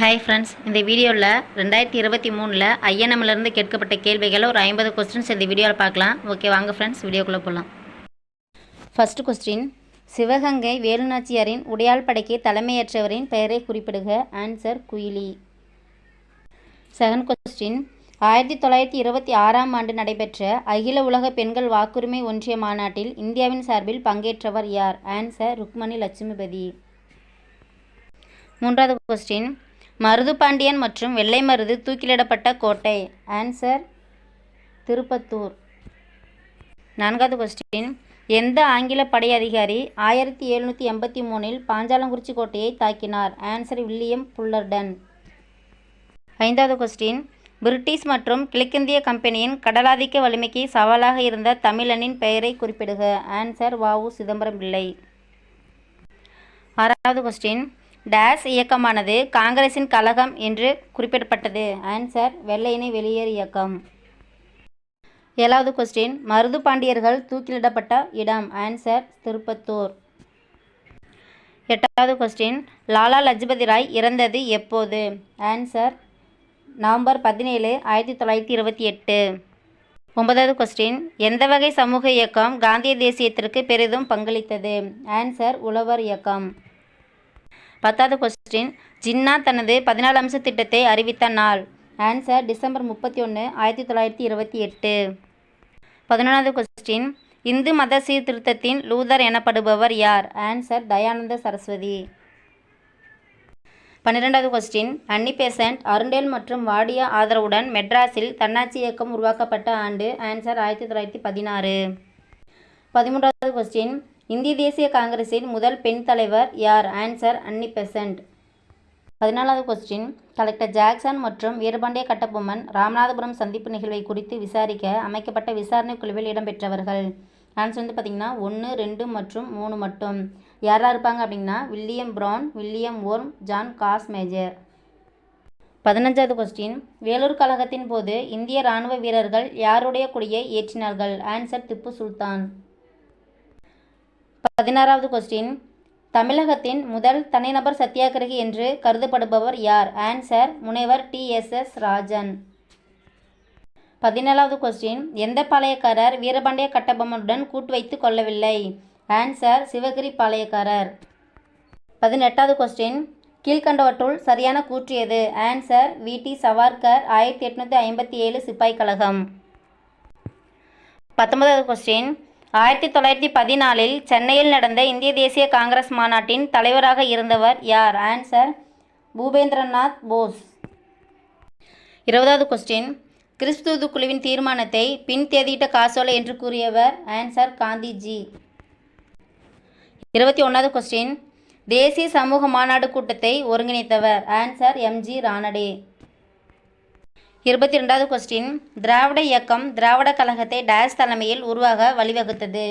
Hi friends இந்த வீடியோவில் ரெண்டாயிரத்தி இருபத்தி மூணில் ஐஎன்எம்லேருந்து கேட்கப்பட்ட கேள்விகளை ஒரு ஐம்பது கொஸ்டின்ஸ் இந்த வீடியோவில் பார்க்கலாம். ஓகே வாங்க ஃப்ரெண்ட்ஸ் வீடியோக்குள்ளே போகலாம் ஃபர்ஸ்ட் கொஸ்டின் சிவகங்கை வேலுநாச்சியாரின் உடையாள் படைக்கு தலைமையேற்றவரின் பெயரை குறிப்பிடுக. ஆன்சர் குயிலி. செகண்ட் கொஸ்டின் ஆயிரத்தி தொள்ளாயிரத்தி இருபத்தி ஆறாம் ஆண்டு நடைபெற்ற அகில உலக பெண்கள் வாக்குரிமை ஒன்றிய மாநாட்டில் இந்தியாவின் சார்பில் பங்கேற்றவர் யார்? ஆன்சர் ருக்மணி லட்சுமிபதி. மூன்றாவது கொஸ்டின் மருது பாண்டியன் மற்றும் வெள்ளை மருது தூக்கிலிடப்பட்ட கோட்டை. ஆன்சர் திருப்பத்தூர். நான்காவது கொஸ்டின் எந்த ஆங்கில படை அதிகாரி ஆயிரத்தி எழுநூற்றி எண்பத்தி மூணில் பாஞ்சாலங்குறிச்சி கோட்டையை தாக்கினார்? Answer William Fullarton. ஐந்தாவது கொஸ்டின் பிரிட்டிஷ் மற்றும் கிழக்கிந்திய கம்பெனியின் கடலாதிக்க வலிமைக்கு சவாலாக இருந்த தமிழனின் பெயரை குறிப்பிடுக. ஆன்சர் வாவு சிதம்பரம் பிள்ளை. ஆறாவது கொஸ்டின் டேஸ் இயக்கமானது காங்கிரசின் கழகம் என்று குறிப்பிடப்பட்டது. ஆன்சர் வெள்ளையனை வெளியேறு இயக்கம். ஏழாவது கொஸ்டின் மருது பாண்டியர்கள் தூக்கிலிடப்பட்ட இடம். ஆன்சர் திருப்பத்தூர். எட்டாவது கொஸ்டின் லாலா லஜ்பதி ராய் இறந்தது எப்போது? ஆன்சர் நவம்பர் பதினேழு ஆயிரத்தி தொள்ளாயிரத்தி இருபத்தி எட்டு. ஒன்பதாவது கொஸ்டின் எந்த வகை சமூக இயக்கம் காந்திய தேசியத்திற்கு பெரிதும் பங்களித்தது? ஆன்சர் உழவர் இயக்கம். பத்தாவது கொஸ்டின் ஜின்னா தனது பதினாலு அம்ச திட்டத்தை அறிவித்த நாள். ஆன்சர் டிசம்பர் முப்பத்தி ஒன்று ஆயிரத்தி தொள்ளாயிரத்தி இருபத்தி எட்டு. பதினொன்றாவது கொஸ்டின் இந்து மத சீர்திருத்தத்தின் லூதர் எனப்படுபவர் யார்? ஆன்சர் தயானந்த சரஸ்வதி. பன்னிரெண்டாவது கொஸ்டின் அன்னி பெசன்ட் அருண்டேல் மற்றும் வாடியா ஆதரவுடன் மெட்ராஸில் தன்னாட்சி இயக்கம் உருவாக்கப்பட்ட ஆண்டு. ஆன்சர் ஆயிரத்தி தொள்ளாயிரத்தி பதினாறு. பதிமூன்றாவது கொஸ்டின் இந்திய தேசிய காங்கிரஸின் முதல் பெண் தலைவர் யார்? Answer Annie Besant. பதினாலாவது கொஸ்டின் கலெக்டர் ஜாக்சன் மற்றும் வீரபாண்டிய கட்டபொம்மன் ராமநாதபுரம் சந்திப்பு நிகழ்வை குறித்து விசாரிக்க அமைக்கப்பட்ட விசாரணை குழுவில் இடம்பெற்றவர்கள். ஆன்சர் வந்து பார்த்திங்கன்னா ஒன்று ரெண்டு மற்றும் மூணு மட்டும். யாராக இருப்பாங்க அப்படின்னா William Brown William Orme John Cass major. பதினஞ்சாவது கொஸ்டின் வேலூர் கழகத்தின் போது இந்திய இராணுவ வீரர்கள் யாருடைய கொடியை ஏற்றினார்கள்? ஆன்சர் திப்பு சுல்தான். பதினாறாவது கொஸ்டின் தமிழகத்தின் முதல் தனிநபர் சத்தியாகிரகி என்று கருதப்படுபவர் யார்? ஆன்சர் முனைவர் டி எஸ் எஸ் ராஜன். பதினேழாவது கொஸ்டின் எந்த பாளையக்காரர் வீரபாண்டிய கட்டபொம்மனுடன் கூட்டு வைத்து கொள்ளவில்லை? ஆன்சர் சிவகிரி பாளையக்காரர். பதினெட்டாவது கொஸ்டின் கீழ்கண்டவற்றுள் சரியான கூற்று எது? Answer we. டி. சவார்கர் ஆயிரத்தி எட்நூற்றி ஐம்பத்தி ஏழு சிப்பாய் கழகம். பத்தொன்பதாவது கொஸ்டின் ஆயிரத்தி தொள்ளாயிரத்தி பதினாலில் சென்னையில் நடந்த இந்திய தேசிய காங்கிரஸ் மாநாட்டின் தலைவராக இருந்தவர் யார்? ஆன்சர் பூபேந்திரநாத் போஸ். இருபதாவது கொஸ்டின் கிறிஸ்துது குழுவின் தீர்மானத்தை பின் தேதியிட்ட காசோலை என்று கூறியவர் ஆன்சர் காந்திஜி. இருபத்தி ஒன்றாவது கொஸ்டின் தேசிய சமூக மாநாடு கூட்டத்தை ஒருங்கிணைத்தவர் ஆன்சர் எம்ஜி ரானடே இருபத்தி ரெண்டாவது கொஸ்டின் திராவிட இயக்கம் திராவிட கழகத்தை டேஸ் தலைமையில் உருவாக வழிவகுத்தது.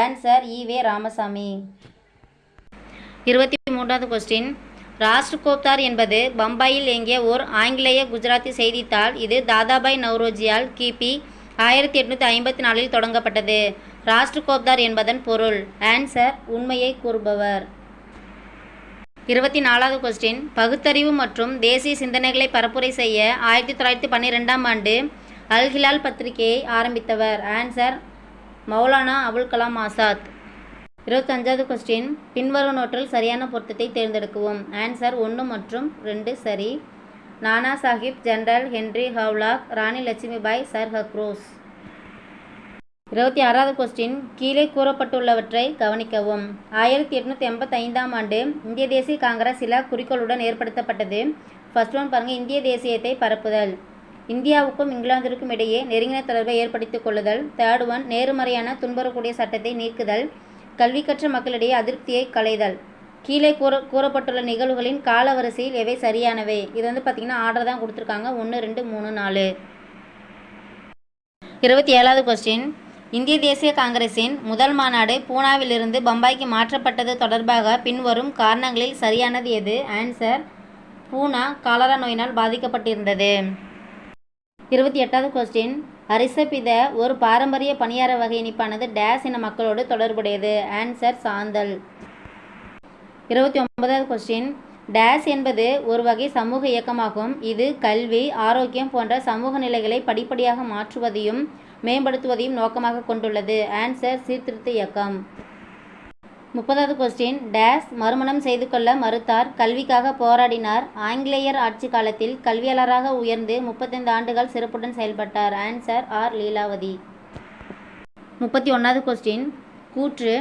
ஆன்சர் இ வே ராமசாமி. இருபத்தி மூன்றாவது கொஸ்டின் ராஷ்டிரகோப்தார் என்பது பம்பாயில் இயங்கிய ஓர் ஆங்கிலேய குஜராத்தி செய்தித்தாள். இது தாதாபாய் நவ்ரோஜியால் கிபி ஆயிரத்தி எட்நூற்றி ஐம்பத்தி நாலில் தொடங்கப்பட்டது. ராஷ்டிரகோப்தார் என்பதன் பொருள். ஆன்சர் உண்மையை கூறுபவர். இருபத்தி நாலாவது கொஸ்டின் பகுத்தறிவு மற்றும் தேசிய சிந்தனைகளை பரப்புரை செய்ய ஆயிரத்தி தொள்ளாயிரத்தி பன்னிரெண்டாம் ஆண்டு அல் ஹிலால் பத்திரிகையை ஆரம்பித்தவர். ஆன்சர் மௌலானா அபுல் கலாம் ஆசாத். இருபத்தஞ்சாவது கொஸ்டின் பின்வரும் நோட்டில் சரியான பொருத்தத்தை தேர்ந்தெடுக்கவும். ஆன்சர் ஒன்று மற்றும் ரெண்டு சரி. Nana Sahib general Henry Havelock Rani Lakshmibai sir Hugh Rose. இருபத்தி ஆறாவது கொஸ்டின் கீழே கூறப்பட்டுள்ளவற்றை கவனிக்கவும். ஆயிரத்தி எட்நூற்றி எண்பத்தி ஐந்தாம் ஆண்டு இந்திய தேசிய காங்கிரஸ் சில குறிக்கோளுடன் ஏற்படுத்தப்பட்டது. ஃபர்ஸ்ட் ஒன் பாருங்கள் இந்திய தேசியத்தை பரப்புதல். இந்தியாவுக்கும் இங்கிலாந்திற்கும் இடையே நெருங்கின தொடர்பை ஏற்படுத்திக் கொள்ளுதல். தேர்ட் ஒன் நேர்மறையான துன்புறக்கூடிய சட்டத்தை நீக்குதல். கல்வி கற்ற மக்களிடையே அதிருப்தியை களைதல். கீழே கூற கூறப்பட்டுள்ள நிகழ்வுகளின் காலவரிசையில் எவை சரியானவை? இது வந்து பார்த்திங்கன்னா ஆர்டர் தான் கொடுத்துருக்காங்க. ஒன்று ரெண்டு மூணு நாலு. இருபத்தி ஏழாவது கொஸ்டின் இந்திய தேசிய காங்கிரசின் முதல் மாநாடு பூனாவிலிருந்து பம்பாய்க்கு மாற்றப்பட்டது தொடர்பாக பின்வரும் காரணங்களில் சரியானது எது? ஆன்சர் பூனா காலரா நோயினால் பாதிக்கப்பட்டிருந்தது. இருபத்தி எட்டாவது கொஸ்டின் அரிசபித ஒரு பாரம்பரிய பணியார வகை இனிப்பானது டேஸ் இன மக்களோடு தொடர்புடையது. ஆன்சர் சாந்தல். இருபத்தி ஒன்பதாவது கொஸ்டின் டேஸ் என்பது ஒரு வகை சமூக இயக்கமாகும். இது கல்வி ஆரோக்கியம் போன்ற சமூக நிலைகளை படிப்படியாக மாற்றுவதையும் மேம்படுத்துவதையும் நோக்கமாக கொண்டுள்ளது. ஆன்சர் சீர்திருத்த இயக்கம். முப்பதாவது கொஸ்டின் டேஸ் மறுமணம் செய்து கொள்ள மறுத்தார். கல்விக்காக போராடினார். ஆங்கிலேயர் ஆட்சி காலத்தில் கல்வியாளராக உயர்ந்து முப்பத்தைந்து ஆண்டுகள் சிறப்புடன் செயல்பட்டார். Answer R Leelavathi. முப்பத்தி ஒன்றாவது கொஸ்டின் கூற்று.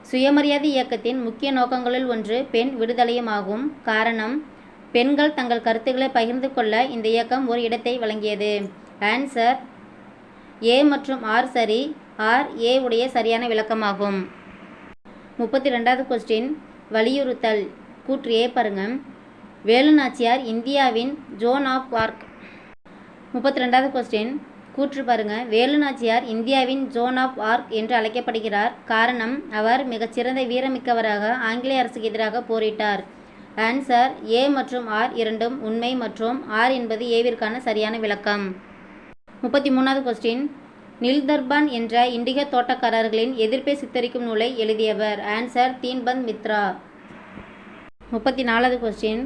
சுயமரியாதை இயக்கத்தின் முக்கிய நோக்கங்களுள் ஒன்று பெண் விடுதலையுமாகும். காரணம். பெண்கள் தங்கள் கருத்துக்களை பகிர்ந்து கொள்ள இந்த இயக்கம் ஒரு இடத்தை வழங்கியது. ஆன்சர் ஏ மற்றும் ஆர் சரி ஆர் ஏ உடைய சரியான விளக்கமாகும். முப்பத்தி ரெண்டாவது கொஸ்டின் வலியுறுத்தல். கூற்று ஏ பாருங்க. வேலுநாச்சியார் இந்தியாவின் ஜோன் ஆஃப் ஆர்க். முப்பத்தி ரெண்டாவது கொஸ்டின் கூற்று பாருங்க. வேலுநாச்சியார் இந்தியாவின் ஜோன் ஆஃப் ஆர்க் என்று அழைக்கப்படுகிறார். காரணம் அவர் மிகச்சிறந்த வீரமிக்கவராக ஆங்கிலேய அரசுக்கு எதிராக போரிட்டார். ஆன்சர் ஏ மற்றும் ஆர் இரண்டும் உண்மை மற்றும் ஆர் என்பது ஏவிற்கான சரியான விளக்கம். முப்பத்தி மூணாவது கொஸ்டின் நில்தர்பான் என்ற இண்டிக தோட்டக்காரர்களின் எதிர்ப்பை சித்தரிக்கும் நூலை எழுதியவர். ஆன்சர் தீன்பந்த் மித்ரா. முப்பத்தி நாலாவது கொஸ்டின்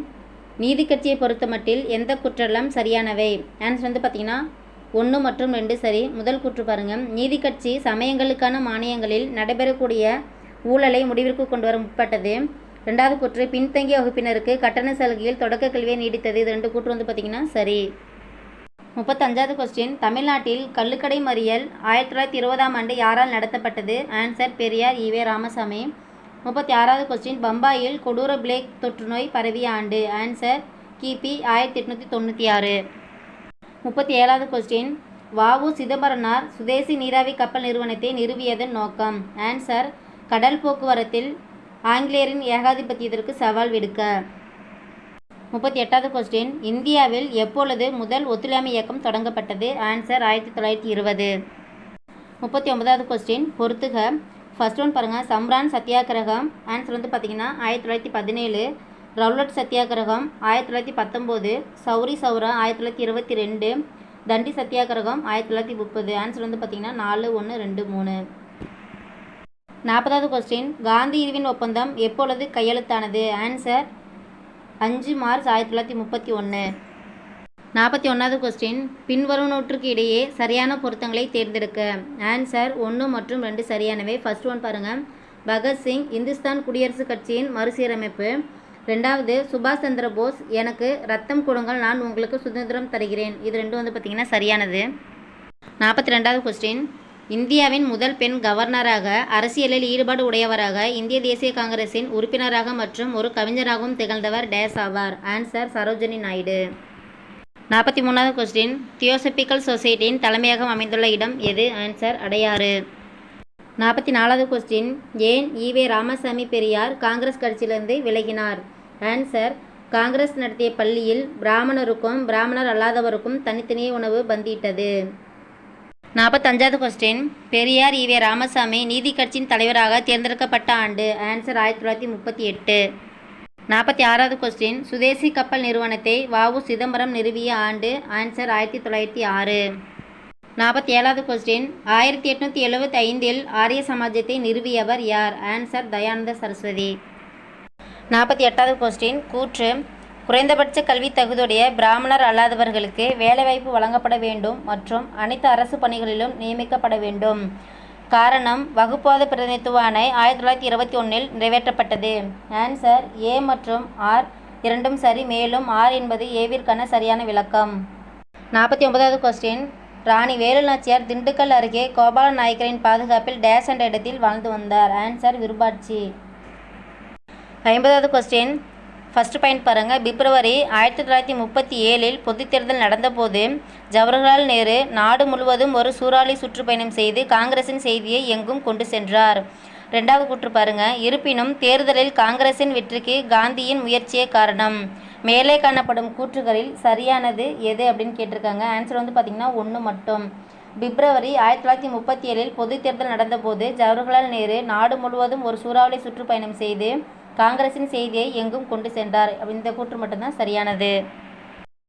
நீதி கட்சியை பொறுத்தமட்டில் எந்த குற்றெல்லாம் சரியானவை? ஆன்சர் வந்து பார்த்தீங்கன்னா ஒன்று மற்றும் ரெண்டு சரி. முதல் கூற்று பாருங்க. நீதி கட்சி சமயங்களுக்கான மானியங்களில் நடைபெறக்கூடிய ஊழலை முடிவிற்கு கொண்டு வர முற்பட்டது. ரெண்டாவது கூற்று பின்தங்கிய வகுப்பினருக்கு கட்டண சலுகையில் தொடக்க கல்வியை நீடித்தது. இது ரெண்டு கூற்று வந்து பார்த்தீங்கன்னா சரி. முப்பத்தஞ்சாவது கொஸ்டின் தமிழ்நாட்டில் கள்ளுக்கடை மறியல் ஆயிரத்தி தொள்ளாயிரத்தி இருபதாம் ஆண்டு யாரால் நடத்தப்பட்டது? Answer Periyar EV Ramasamy. முப்பத்தி ஆறாவது கொஸ்டின் பம்பாயில் கொடூர பிளேக் தொற்றுநோய் பரவிய ஆண்டு. ஆன்சர் கிபி ஆயிரத்தி எட்நூற்றி தொண்ணூற்றி ஆறு. முப்பத்தி ஏழாவது கொஸ்டின் வாவு சிதம்பரனார் சுதேசி நீராவி கப்பல் நிறுவனத்தை நிறுவியதன் நோக்கம். ஆன்சர் கடல் போக்குவரத்தில் ஆங்கிலேயரின் ஏகாதிபத்தியத்திற்கு சவால் விடுக்க. முப்பத்தி எட்டாவது கொஸ்டின் இந்தியாவில் எப்பொழுது முதல் ஒத்துழையாமை இயக்கம் தொடங்கப்பட்டது? ஆன்சர் ஆயிரத்தி தொள்ளாயிரத்தி இருபது. முப்பத்தி ஒன்பதாவது கொஸ்டின் பொறுத்துக. ஃபர்ஸ்ட் ஒன் பாருங்கள் சம்ரான் சத்தியாகிரகம். ஆன்சர் வந்து பார்த்தீங்கன்னா ஆயிரத்தி தொள்ளாயிரத்தி பதினேழு. ரவுலட் சத்தியாகிரகம் ஆயிரத்தி தொள்ளாயிரத்தி பத்தொம்போது. சௌரி சௌரா ஆயிரத்தி தொள்ளாயிரத்தி இருபத்தி ரெண்டு. தண்டி சத்தியாகிரகம் ஆயிரத்தி தொள்ளாயிரத்தி முப்பது. ஆன்சர் வந்து பார்த்தீங்கன்னா நாலு ஒன்று ரெண்டு மூணு. நாற்பதாவது கொஸ்டின் காந்தி இருவின் ஒப்பந்தம் எப்பொழுது கையெழுத்தானது? ஆன்சர் அஞ்சு மார்ச் ஆயிரத்தி தொள்ளாயிரத்தி முப்பத்தி ஒன்று நாற்பத்தி ஒன்றாவது கொஸ்டின் பின்வரும் நூற்றுக்கு இடையே சரியான பொருத்தங்களை தேர்ந்தெடுக்க. ஆன்சர் ஒன்று மற்றும் ரெண்டு சரியானவை. ஃபர்ஸ்ட் ஒன் பாருங்கள் பகத்சிங் இந்துஸ்தான் குடியரசுக் கட்சியின் மறுசீரமைப்பு. ரெண்டாவது சுபாஷ் சந்திர போஸ் எனக்கு ரத்தம் கொடுங்கள் நான் உங்களுக்கு சுதந்திரம் தருகிறேன். இது ரெண்டும் வந்து பார்த்திங்கன்னா சரியானது. நாற்பத்தி ரெண்டாவது கொஸ்டின் இந்தியாவின் முதல் பெண் கவர்னராக அரசியலில் ஈடுபாடு உடையவராக இந்திய தேசிய காங்கிரசின் உறுப்பினராக மற்றும் ஒரு கவிஞராகவும் திகழ்ந்தவர் டேஸ் ஆவார் ஆன்சர் சரோஜினி நாயுடு. நாற்பத்தி மூணாவது கொஸ்டின் தியோசபிக்கல் சொசைட்டியின் தலைமையகம் அமைந்துள்ள இடம் எது? ஆன்சர் அடையாறு. நாற்பத்தி நாலாவது கொஸ்டின் ஏன் ஈவே ராமசாமி பெரியார் காங்கிரஸ் கட்சியிலிருந்து விலகினார்? ஆன்சர் காங்கிரஸ் நடத்திய பள்ளியில் பிராமணருக்கும் பிராமணர் அல்லாதவருக்கும் தனித்தனியே உணவு பந்தியிட்டது. நாற்பத்தஞ்சாவது question Periyar E V Ramasamy நீதி கட்சியின் தலைவராக தேர்ந்தெடுக்கப்பட்ட ஆண்டு. ஆன்சர் ஆயிரத்தி தொள்ளாயிரத்தி முப்பத்தி எட்டு. நாற்பத்தி ஆறாவது கொஸ்டின் சுதேசி கப்பல் நிறுவனத்தை வாவு சிதம்பரம் நிறுவிய ஆண்டு. ஆன்சர் ஆயிரத்தி தொள்ளாயிரத்தி ஆறு. நாற்பத்தி ஏழாவது கொஸ்டின் ஆயிரத்தி எட்நூற்றி எழுபத்தி ஐந்தில் ஆரிய சமாஜத்தை நிறுவியவர் யார்? ஆன்சர் தயானந்த சரஸ்வதி. நாற்பத்தி எட்டாவது கொஸ்டின் கூற்று குறைந்தபட்ச கல்வி தகுதியுடைய பிராமணர் அல்லாதவர்களுக்கு வேலைவாய்ப்பு வழங்கப்பட வேண்டும் மற்றும் அனைத்து அரசு பணிகளிலும் நியமிக்கப்பட வேண்டும். காரணம் வகுப்பாத பிரதிநிதித்துவ ஆணை ஆயிரத்தி தொள்ளாயிரத்தி இருபத்தி ஒன்றில் நிறைவேற்றப்பட்டது. ஆன்சர் ஏ மற்றும் ஆர் இரண்டும் சரி மேலும் ஆர் என்பது ஏவிற்கான சரியான விளக்கம். நாற்பத்தி ஒன்பதாவது கொஸ்டின் ராணி வேலு நாச்சியார் திண்டுக்கல் அருகே கோபால நாயக்கரின் பாதுகாப்பில் டேஸ் என்ற இடத்தில் வாழ்ந்து வந்தார். ஆன்சர் விருபாட்சி ஐம்பதாவது கொஸ்டின் ஃபர்ஸ்ட் பாயிண்ட் பாருங்கள் பிப்ரவரி ஆயிரத்தி தொள்ளாயிரத்தி முப்பத்தி ஏழில் பொதுத்தேர்தல் நடந்தபோது ஜவஹர்லால் நேரு நாடு முழுவதும் ஒரு சூறாவளி சுற்றுப்பயணம் செய்து காங்கிரசின் செய்தியை எங்கும் கொண்டு சென்றார். ரெண்டாவது கூற்று பாருங்க. இருப்பினும் தேர்தலில் காங்கிரசின் வெற்றிக்கு காந்தியின் முயற்சியே காரணம். மேலே காணப்படும் கூற்றுகளில் சரியானது எது அப்படின்னு கேட்டிருக்காங்க. ஆன்சர் வந்து பார்த்திங்கன்னா ஒன்று மட்டும். பிப்ரவரி ஆயிரத்தி தொள்ளாயிரத்தி முப்பத்தி ஏழில் பொதுத்தேர்தல் நடந்தபோது ஜவஹர்லால் நேரு நாடு முழுவதும் ஒரு சூறாவளி சுற்றுப்பயணம் செய்து காங்கிரசின் செய்தியை எங்கும் கொண்டு சென்றார். இந்த கூற்று மட்டும்தான் சரியானது.